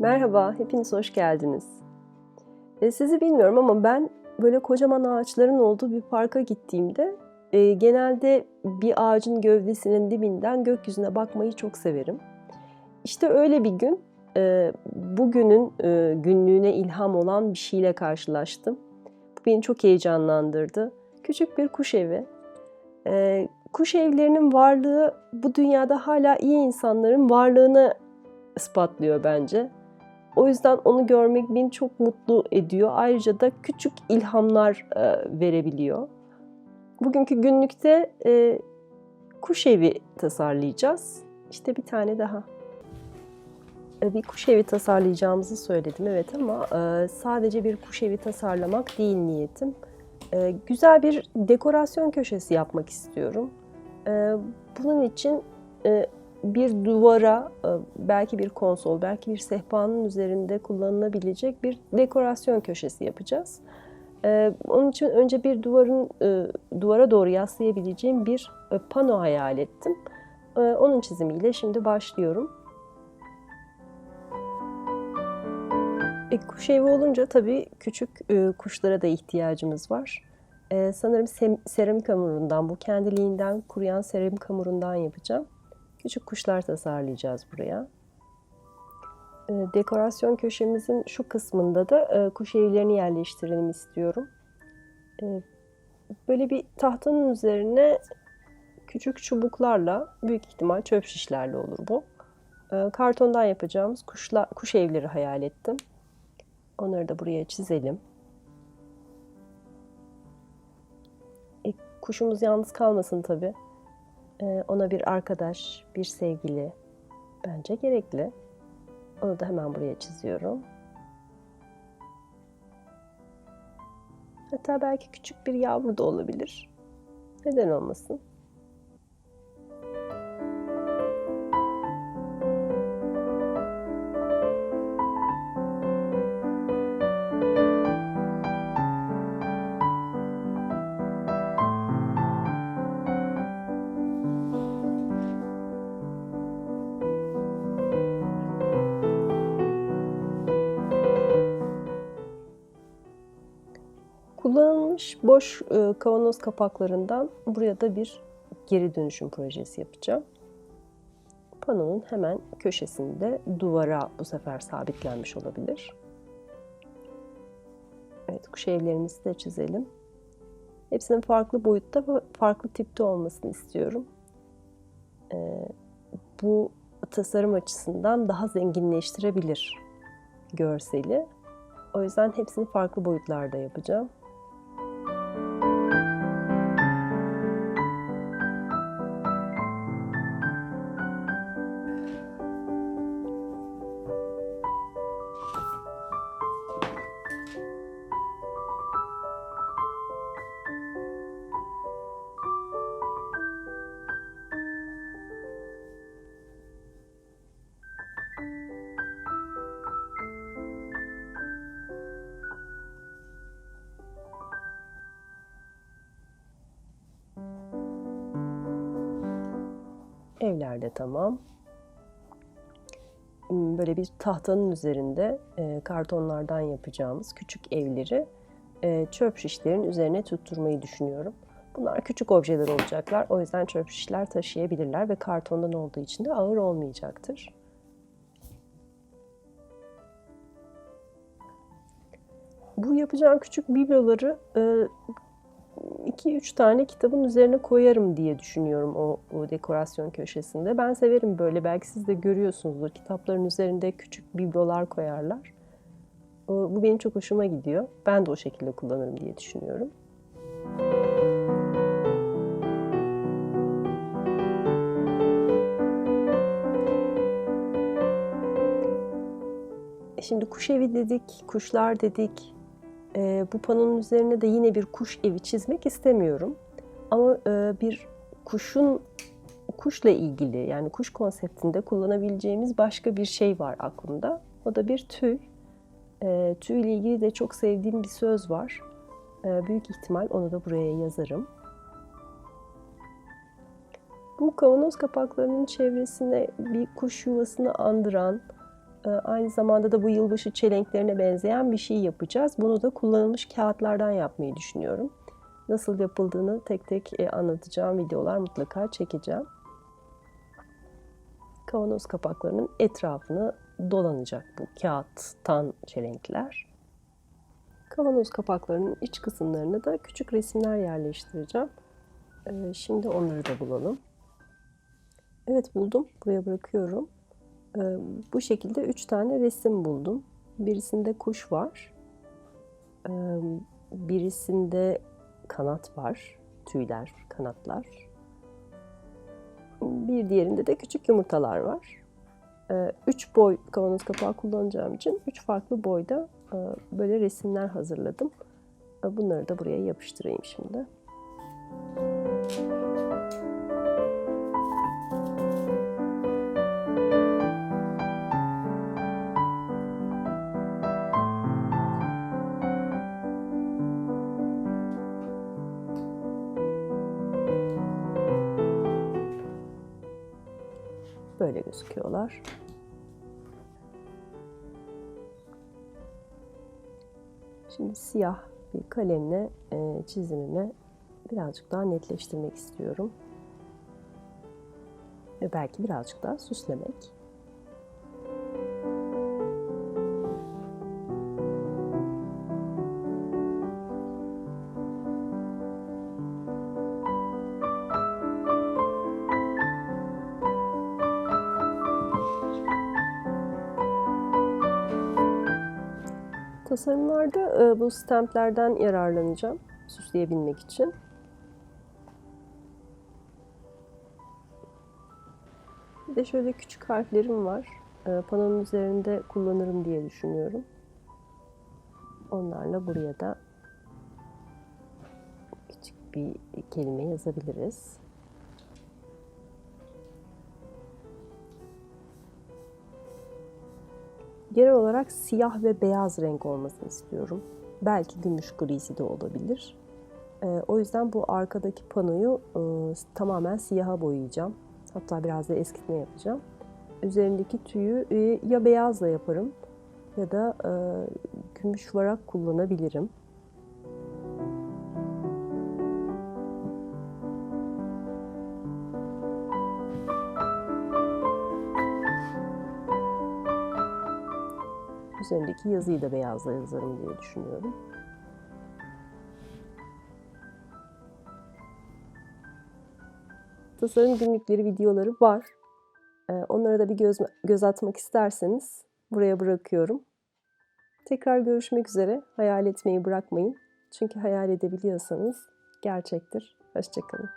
Merhaba, hepiniz hoş geldiniz. E, sizi bilmiyorum ama ben böyle kocaman ağaçların olduğu bir parka gittiğimde e, genelde bir ağacın gövdesinin dibinden gökyüzüne bakmayı çok severim. İşte öyle bir gün e, bugünün e, günlüğüne ilham olan bir şeyle karşılaştım. Bu beni çok heyecanlandırdı. Küçük bir kuş evi. E, kuş evlerinin varlığı bu dünyada hala iyi insanların varlığını ispatlıyor bence. O yüzden onu görmek beni çok mutlu ediyor. Ayrıca da küçük ilhamlar e, verebiliyor. Bugünkü günlükte e, kuş evi tasarlayacağız. İşte bir tane daha. E, bir kuş evi tasarlayacağımızı söyledim evet ama sadece bir kuş evi tasarlamak değil niyetim. Güzel bir dekorasyon köşesi yapmak istiyorum. Bunun için bir duvara, e, belki bir konsol, belki bir sehpanın üzerinde kullanılabilecek bir dekorasyon köşesi yapacağız. E, onun için önce bir duvarın e, duvara doğru yaslayabileceğim bir pano hayal ettim. Onun çizimiyle şimdi başlıyorum. E, kuş evi olunca tabii küçük kuşlara da ihtiyacımız var. Sanırım seramik hamurundan, bu kendiliğinden kuruyan seramik hamurundan yapacağım. Küçük kuşlar tasarlayacağız buraya. Ee, dekorasyon köşemizin şu kısmında da e, kuş evlerini yerleştirelim istiyorum. Ee, böyle bir tahtanın üzerine küçük çubuklarla, büyük ihtimal çöp şişlerle olur bu. Ee, kartondan yapacağımız kuşla, kuş evleri hayal ettim. Onları da buraya çizelim. E, kuşumuz yalnız kalmasın tabii. Ee, ona bir arkadaş, bir sevgili bence gerekli. Onu da hemen buraya çiziyorum. Hatta belki küçük bir yavru da olabilir. Neden olmasın? Kullanılmış boş e, kavanoz kapaklarından buraya da bir geri dönüşüm projesi yapacağım. Panonun hemen köşesinde duvara bu sefer sabitlenmiş olabilir. Evet, kuş evlerimizi de çizelim. Hepsinin farklı boyutta ve farklı tipte olmasını istiyorum. Ee, bu tasarım açısından daha zenginleştirebilir görseli. O yüzden hepsini farklı boyutlarda yapacağım. Evlerde tamam. Hmm, böyle bir tahtanın üzerinde e, kartonlardan yapacağımız küçük evleri e, çöp şişlerin üzerine tutturmayı düşünüyorum. Bunlar küçük objeler olacaklar. O yüzden çöp şişler taşıyabilirler ve kartondan olduğu için de ağır olmayacaktır. Bu yapacağım küçük bibloları e, 2-3 tane kitabın üzerine koyarım diye düşünüyorum o, o dekorasyon köşesinde. Ben severim böyle. Belki siz de görüyorsunuzdur. Kitapların üzerinde küçük biblolar koyarlar. Bu benim çok hoşuma gidiyor. Ben de o şekilde kullanırım diye düşünüyorum. E şimdi kuş evi dedik, kuşlar dedik, e, bu panonun üzerine de yine bir kuş evi çizmek istemiyorum. Ama e, bir kuşun kuşla ilgili yani kuş konseptinde kullanabileceğimiz başka bir şey var aklımda. O da bir tüy. E, tüy ile ilgili de çok sevdiğim bir söz var. E, büyük ihtimal onu da buraya yazarım. Bu kavanoz kapaklarının çevresine bir kuş yuvasını andıran Ee, Aynı zamanda da bu yılbaşı çelenklerine benzeyen bir şey yapacağız. Bunu da kullanılmış kağıtlardan yapmayı düşünüyorum. Nasıl yapıldığını tek tek e, anlatacağım videolar mutlaka çekeceğim. Kavanoz kapaklarının etrafını dolanacak bu kağıttan çelenkler. Kavanoz kapaklarının iç kısımlarına da küçük resimler yerleştireceğim. Ee, Şimdi onları da bulalım. Evet buldum. Buraya bırakıyorum. Ee, Bu şekilde üç tane resim buldum. Birisinde kuş var. Ee, Birisinde kanat var. Tüyler, kanatlar. Bir diğerinde de küçük yumurtalar var. Ee, Üç boy kavanoz kapağı kullanacağım için üç farklı boyda e, böyle resimler hazırladım. Bunları da buraya yapıştırayım şimdi. Böyle gözüküyorlar. Şimdi siyah bir kalemle e, çizimimi birazcık daha netleştirmek istiyorum. Ve belki birazcık daha süslemek. Tasarımlarda e, bu stamplerden yararlanacağım süsleyebilmek için. Bir de şöyle küçük harflerim var. E, Panonun üzerinde kullanırım diye düşünüyorum. Onlarla buraya da küçük bir kelime yazabiliriz. Genel olarak siyah ve beyaz renk olmasını istiyorum. Belki gümüş grisi de olabilir. Ee, o yüzden bu arkadaki panoyu e, tamamen siyaha boyayacağım. Hatta biraz da eskitme yapacağım. Üzerindeki tüyü e, ya beyazla yaparım ya da e, gümüş varak kullanabilirim. Üzerindeki yazıyı da beyazla yazarım diye düşünüyorum. Tasarım günlükleri videoları var. Ee, Onlara da bir göz, göz atmak isterseniz buraya bırakıyorum. Tekrar görüşmek üzere. Hayal etmeyi bırakmayın. Çünkü hayal edebiliyorsanız gerçektir. Hoşçakalın.